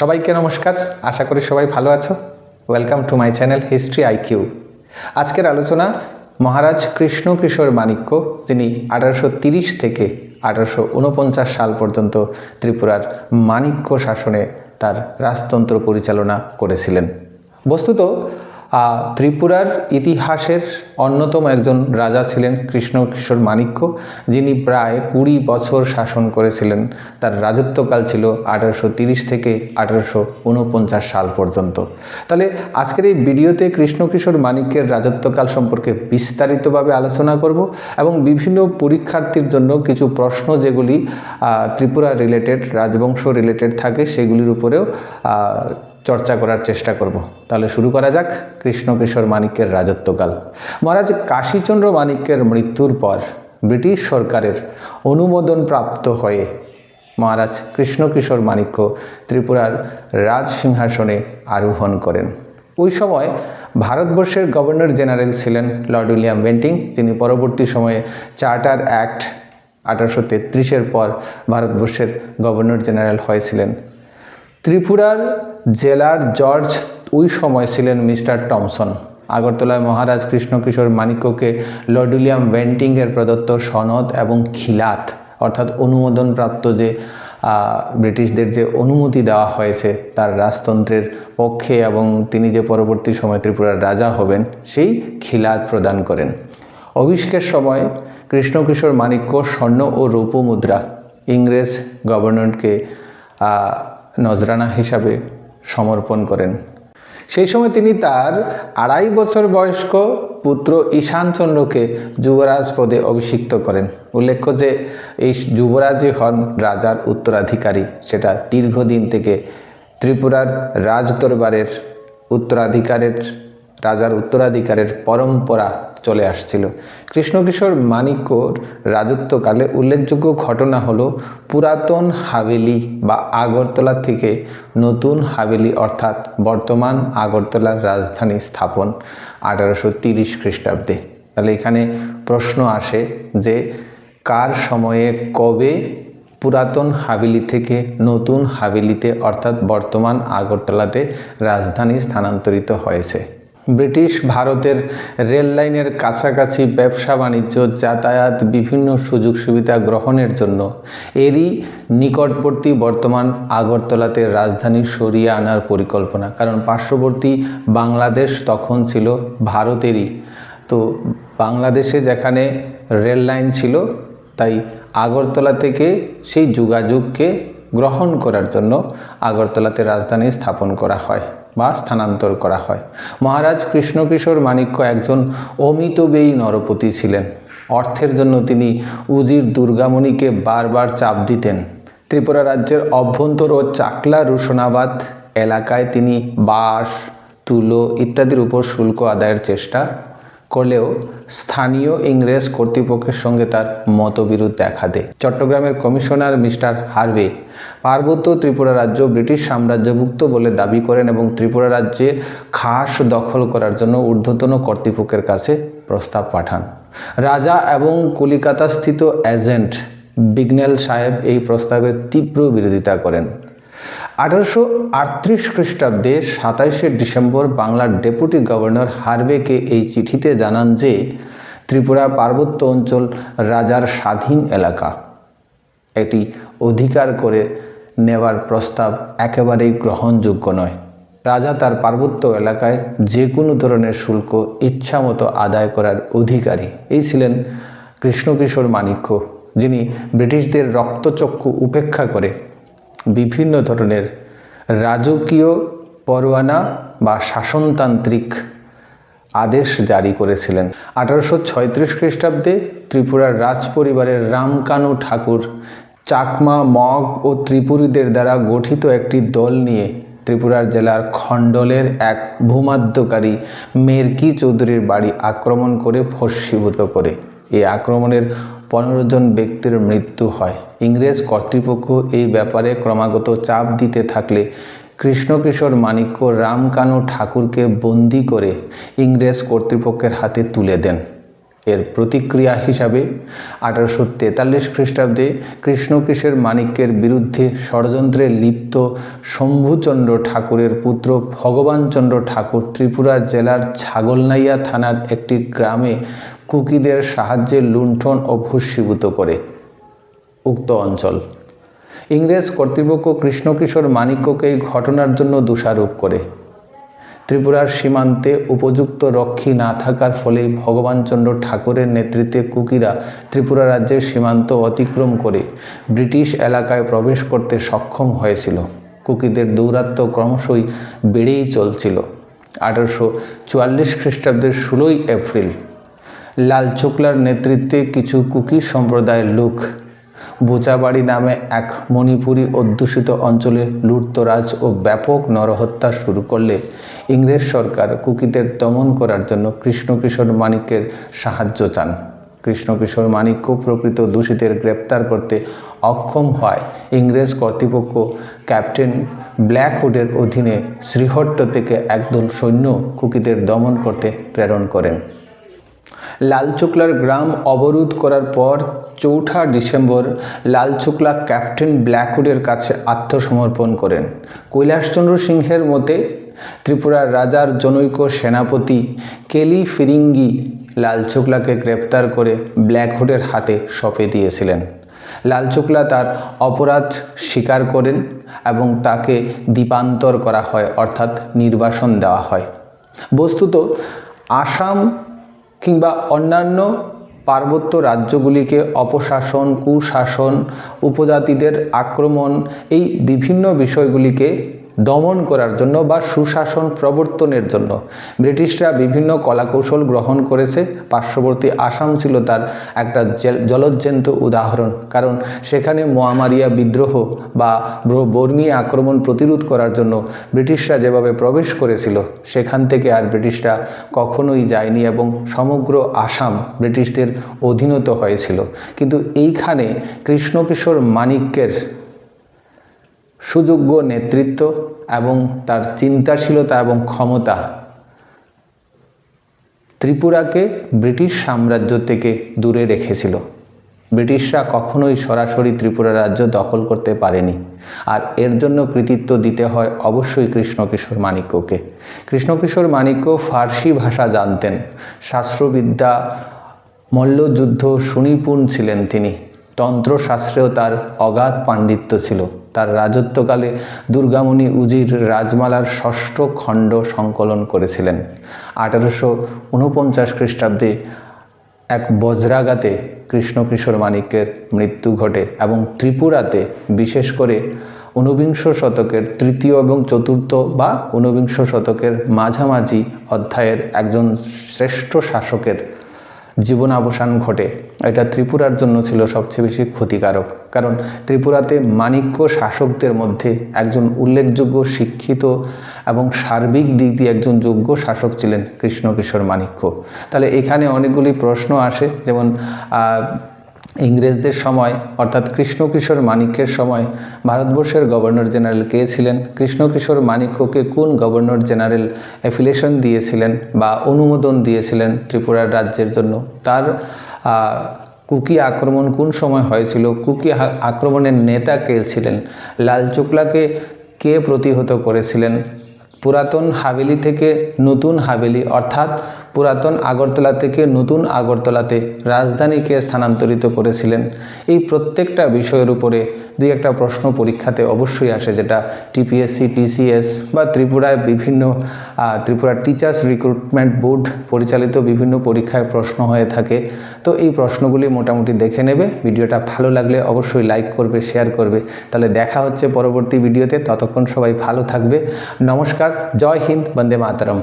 সবাইকে নমস্কার। আশা করি সবাই ভালো আছো। Welcome to my channel history IQ আজকের আলোচনা মহারাজ কৃষ্ণ কিশোর মাণিক্য, যিনি আঠারোশো তিরিশ থেকে আঠারোশো উনপঞ্চাশ সাল পর্যন্ত ত্রিপুরার মাণিক্য শাসনে তার রাজতন্ত্র পরিচালনা করেছিলেন। বস্তুত ত্রিপুরার ইতিহাসের অন্যতম একজন রাজা ছিলেন কৃষ্ণ কিশোর মাণিক্য, যিনি প্রায় কুড়ি বছর শাসন করেছিলেন। তার রাজত্বকাল ছিল আঠারোশো থেকে আঠারোশো উনপঞ্চাশ সাল পর্যন্ত। তাহলে আজকের এই ভিডিওতে কৃষ্ণ কিশোর মাণিক্যের রাজত্বকাল সম্পর্কে বিস্তারিতভাবে আলোচনা করব এবং বিভিন্ন পরীক্ষার্থীর জন্য কিছু প্রশ্ন যেগুলি ত্রিপুরা রিলেটেড রাজবংশ রিলেটেড থাকে, সেগুলির উপরেও চর্চা করার চেষ্টা করব। তাহলে শুরু করা যাক কৃষ্ণ কিশোর মাণিক্যের রাজত্বকাল। মহারাজ কাশীচন্দ্র মাণিক্যের মৃত্যুর পর ব্রিটিশ সরকারের অনুমোদন প্রাপ্ত হয়ে মহারাজ কৃষ্ণ কিশোর মাণিক্য ত্রিপুরার রাজ সিংহাসনে আরোহণ করেন। ওই সময় ভারতবর্ষের গভর্নর জেনারেল ছিলেন লর্ড উইলিয়াম বেন্টিং, যিনি পরবর্তী সময়ে চার্টার অ্যাক্ট আঠারোশো তেত্রিশের পর ভারতবর্ষের গভর্নর জেনারেল হয়েছিলেন। ত্রিপুরার জেলার জর্জ ওই সময় ছিলেন মিস্টার টমসন। আগরতলায় মহারাজ কৃষ্ণকিশোর মাণিক্যকে লর্ড উইলিয়াম বেন্টিংয়ের প্রদত্ত সনদ এবং খিলাত, অর্থাৎ অনুমোদনপ্রাপ্ত যে ব্রিটিশদের যে অনুমতি দেওয়া হয়েছে, তার রাজতন্ত্রের পক্ষে এবং তিনি যে পরবর্তী সময় ত্রিপুরার রাজা হবেন, সেই খিলাত প্রদান করেন। অভিষেকের সময় কৃষ্ণকিশোর মাণিক্য স্বর্ণ ও রৌপ্য মুদ্রা ইংরেজ গভর্নরকে নজরানা হিসাবে সমর্পণ করেন। সেই সময় তিনি তার আড়াই বছর বয়স্ক পুত্র ঈশানচন্দ্রকে যুবরাজ পদে অভিষিক্ত করেন। উল্লেখ্য যে, এই যুবরাজই হন রাজার উত্তরাধিকারী। সেটা দীর্ঘদিন থেকে ত্রিপুরার রাজদরবারের উত্তরাধিকারের রাজার উত্তরাধিকারের পরম্পরা চলে আসছিল। কৃষ্ণকিশোর মাণিক্যর রাজত্বকালে উল্লেখযোগ্য ঘটনা হলো পুরাতন হাভেলি বা আগরতলা থেকে নতুন হাভেলি, অর্থাৎ বর্তমান আগরতলার রাজধানী স্থাপন আঠারোশো তিরিশ খ্রিস্টাব্দে। তাহলে এখানে প্রশ্ন আসে যে কার সময়ে কবে পুরাতন হাভেলি থেকে নতুন হাভেলিতে, অর্থাৎ বর্তমান আগরতলাতে রাজধানী স্থানান্তরিত হয়েছে? ব্রিটিশ ভারতের রেল লাইনের কাছাকাছি ব্যবসা বাণিজ্য, যাতায়াত, বিভিন্ন সুযোগ সুবিধা গ্রহণের জন্য। এরই নিকটবর্তী বর্তমান আগরতলাতে রাজধানী সরিয়ে আনার পরিকল্পনা। কারণ পার্শ্ববর্তী বাংলাদেশ তখন ছিল ভারতেরই। তো বাংলাদেশে যেখানে রেল লাইন ছিল, তাই আগরতলা থেকে সেই যোগাযোগকে গ্রহণ করার জন্য আগরতলাতে রাজধানী স্থাপন করা হয় বা স্থানান্তর করা হয়। মহারাজ কৃষ্ণকিশোর মাণিক্য একজন অমিতব্যয়ী নরপতি ছিলেন। অর্থের জন্য তিনি উজির দুর্গামণিকে বারবার চাপ দিতেন। ত্রিপুরা রাজ্যের অভ্যন্তর ও চাকলা রুশনাবাদ এলাকায় তিনি বাঁশ, তুলো ইত্যাদির উপর শুল্ক আদায়ের চেষ্টা করলেও স্থানীয় ইংরেজ কর্তৃপক্ষের সঙ্গে তার মতবিরোধ দেখা দেয়। চট্টগ্রামের কমিশনার মিস্টার হার্ভে পার্বত্য ত্রিপুরা রাজ্য ব্রিটিশ সাম্রাজ্যভুক্ত বলে দাবি করেন এবং ত্রিপুরা রাজ্যে খাস দখল করার জন্য ঊর্ধ্বতন কর্তৃপক্ষের কাছে প্রস্তাব পাঠান। রাজা এবং কলিকাতাস্থিত এজেন্ট বিগনেল সাহেব এই প্রস্তাবের তীব্র বিরোধিতা করেন। আঠারোশো আটত্রিশ খ্রিস্টাব্দে সাতাইশে ডিসেম্বর বাংলার ডেপুটি গভর্নর হার্ভেকে এই চিঠিতে জানান যে, ত্রিপুরা পার্বত্য অঞ্চল রাজার স্বাধীন এলাকা। এটি অধিকার করে নেওয়ার প্রস্তাব একেবারেই গ্রহণযোগ্য নয়। রাজা তার পার্বত্য এলাকায় যে কোনো ধরনের শুল্ক ইচ্ছামতো আদায় করার অধিকারী। এই ছিলেন কৃষ্ণকিশোর মাণিক্য, যিনি ব্রিটিশদের রক্তচক্ষু উপেক্ষা করে বিভিন্ন ধরনের রাজকীয় পরোয়ানা বা শাসনতান্ত্রিক আদেশ জারি করেছিলেন। আঠারোশো ছয়ত্রিশ খ্রিস্টাব্দে ত্রিপুরার রাজ পরিবারের রামকানু ঠাকুর চাকমা, মগ ও ত্রিপুরীদের দ্বারা গঠিত একটি দল নিয়ে ত্রিপুরার জেলার খণ্ডলের এক ভূমাদ্যকারী মেরকি চৌধুরীর বাড়ি আক্রমণ করে ভস্মীভূত করে। এই আক্রমণের পনেরো জন ব্যক্তির মৃত্যু হয়। ইংরেজ কর্তৃপক্ষ এই ব্যাপারে ক্রমাগত চাপ দিতে থাকলে কৃষ্ণকিশোর মাণিক্য রামকানু ঠাকুরকে বন্দি করে ইংরেজ কর্তৃপক্ষের হাতে তুলে দেন। এর প্রতিক্রিয়া হিসাবে আঠারোশো তেতাল্লিশ খ্রিস্টাব্দে কৃষ্ণকৃষের মাণিক্যের বিরুদ্ধে ষড়যন্ত্রে লিপ্ত শম্ভুচন্দ্র ঠাকুরের পুত্র ভগবানচন্দ্র ঠাকুর ত্রিপুরা জেলার ছাগলনাইয়া থানার একটি গ্রামে কুকিদের সাহায্যে লুণ্ঠন ও ভূষীভূত করে। উক্ত অঞ্চল। ইংরেজ কর্তৃপক্ষ কৃষ্ণকিশোর মাণিক্যকে এই ঘটনার জন্য দোষারোপ করে। ত্রিপুরার সীমান্তে উপযুক্ত রক্ষী না থাকার ফলে ভগবানচন্দ্র ঠাকুরের নেতৃত্বে কুকিরা ত্রিপুরা রাজ্যের সীমান্ত অতিক্রম করে ব্রিটিশ এলাকায় প্রবেশ করতে সক্ষম হয়েছিল। কুকিদের দৌরাত্ম্য ক্রমশই বেড়েই চলছিল। আঠারোশো চুয়াল্লিশ খ্রিস্টাব্দের ষোলোই এপ্রিল। লাল চোকলার নেতৃত্বে কিছু কুকি সম্প্রদায়ের লোক বোচাবাড়ি নামে এক মণিপুরী অধ্যুষিত অঞ্চলে লুটতরাজ ও ব্যাপক নরহত্যা শুরু করলে ইংরেজ সরকার কুকিদের দমন করার জন্য কৃষ্ণকিশোর মানিকের সাহায্য চান। কৃষ্ণকিশোর মানিক্য প্রকৃত দূষিতের গ্রেপ্তার করতে অক্ষম হয় ইংরেজ কর্তৃপক্ষ। ক্যাপ্টেন ব্ল্যাকউডের অধীনে শ্রীহট্ট থেকে একদল সৈন্য কুকিদের দমন করতে প্রেরণ করেন। লালচুকলার গ্রাম অবরোধ করার পর চৌঠা ডিসেম্বর লালচুকলা ক্যাপ্টেন ব্ল্যাকউডের কাছে আত্মসমর্পণ করেন। কৈলাসচন্দ্র সিংহের মতে, ত্রিপুরার রাজার জনৈক সেনাপতি কেলি ফিরিঙ্গি লালচুকলাকে গ্রেপ্তার করে ব্ল্যাকহুডের হাতে সঁপে দিয়েছিলেন। লালচুকলা তার অপরাধ স্বীকার করেন এবং তাকে দ্বীপান্তর করা হয়, অর্থাৎ নির্বাসন দেওয়া হয়। বস্তুত, আসাম কিংবা অন্যান্য পার্বত্য রাজ্যগুলিকে অপশাসন কুশাসন উপজাতিদের আক্রমণ এই বিভিন্ন বিষয়গুলিকে দমন করার জন্য বা সুশাসন প্রবর্তনের জন্য। ব্রিটিশরা বিভিন্ন কলাকৌশল গ্রহণ করেছে। পার্শ্ববর্তী আসাম ছিল তার একটা জলজ্জন্ত উদাহরণ। কারণ সেখানে মোয়ামারিয়া বিদ্রোহ বা বর্মী আক্রমণ প্রতিরোধ করার জন্য ব্রিটিশরা যেভাবে প্রবেশ করেছিল, সেখান থেকে আর ব্রিটিশরা কখনোই যায়নি এবং সমগ্র আসাম ব্রিটিশদের অধীনত হয়েছিল। কিন্তু এইখানে কৃষ্ণকিশোর মানিক্যের সুযোগ্য নেতৃত্ব এবং তার চিন্তাশীলতা এবং ক্ষমতা ত্রিপুরাকে ব্রিটিশ সাম্রাজ্য থেকে দূরে রেখেছিল। ব্রিটিশরা কখনোই সরাসরি ত্রিপুরা রাজ্য দখল করতে পারেনি। আর এর জন্য কৃতিত্ব দিতে হয় অবশ্যই কৃষ্ণকিশোর মাণিক্যকে। কৃষ্ণকিশোর মাণিক্য ফার্সি ভাষা জানতেন। শাস্ত্রবিদ্যা, মল্লযুদ্ধ, সুনিপুণ ছিলেন তিনি। তন্ত্রশাস্ত্রেও তার অগাধ পাণ্ডিত্য ছিল। তার রাজত্বকালে দুর্গামণি উজির রাজমালার ষষ্ঠ খণ্ড সংকলন করেছিলেন। আঠারোশো উনপঞ্চাশ খ্রিস্টাব্দে এক বজ্রাঘাতে কৃষ্ণকিশোর মানিক্যের মৃত্যু ঘটে এবং ত্রিপুরাতে, বিশেষ করে ঊনবিংশ শতকের তৃতীয় এবং চতুর্থ বা ঊনবিংশ শতকের মাঝামাঝি অধ্যায়ের একজন শ্রেষ্ঠ শাসকের জীবনাবসান ঘটে। এটা ত্রিপুরার জন্য ছিল সবচেয়ে বেশি ক্ষতিকারক। কারণ ত্রিপুরাতে মাণিক্য শাসকদের মধ্যে একজন উল্লেখযোগ্য শিক্ষিত এবং সার্বিক দিক দিয়ে একজন যোগ্য শাসক ছিলেন কৃষ্ণকিশোর মাণিক্য তাহলে এখানে অনেকগুলি প্রশ্ন আসে, যেমন ইংরেজদের সময়, অর্থাৎ কৃষ্ণকিশোর মাণিক্যের সময়, ভারতবর্ষের গভর্নর জেনারেল কে ছিলেন? কৃষ্ণকিশোর মাণিক্যকে কোন গভর্নর জেনারেল অ্যাফিলেশন দিয়েছিলেন বা অনুমোদন দিয়েছিলেন ত্রিপুরার রাজ্যের জন্য? তার কুকি আক্রমণ কোন সময় হয়েছিল? কুকি আক্রমণের নেতা কে ছিলেন? লাল চোকলাকে কে প্রতিহত করেছিলেন? পুরাতন হাভেলি থেকে নতুন হাভেলি, অর্থাৎ পুরাতন আগরতলা থেকে নতুন আগরতলাতে রাজধানীকে স্থানান্তরিত করেছিলেন। এই প্রত্যেকটা বিষয়ের উপরে দুই একটা প্রশ্ন পরীক্ষাতে অবশ্যই আসে, যেটা টিপিএসসি, টিসিএস বা ত্রিপুরায় বিভিন্ন ত্রিপুরা টিচার্স রিক্রুটমেন্ট বোর্ড পরিচালিত বিভিন্ন পরীক্ষায় প্রশ্ন হয়ে থাকে। তো এই প্রশ্নগুলি মোটামুটি দেখে নেবে। ভিডিওটা ভালো লাগলে অবশ্যই লাইক করবে, শেয়ার করবে। তাহলে দেখা হচ্ছে পরবর্তী ভিডিওতে। ততক্ষণ সবাই ভালো থাকবে। নমস্কার, জয় হিন্দ, বন্দে মাতরম।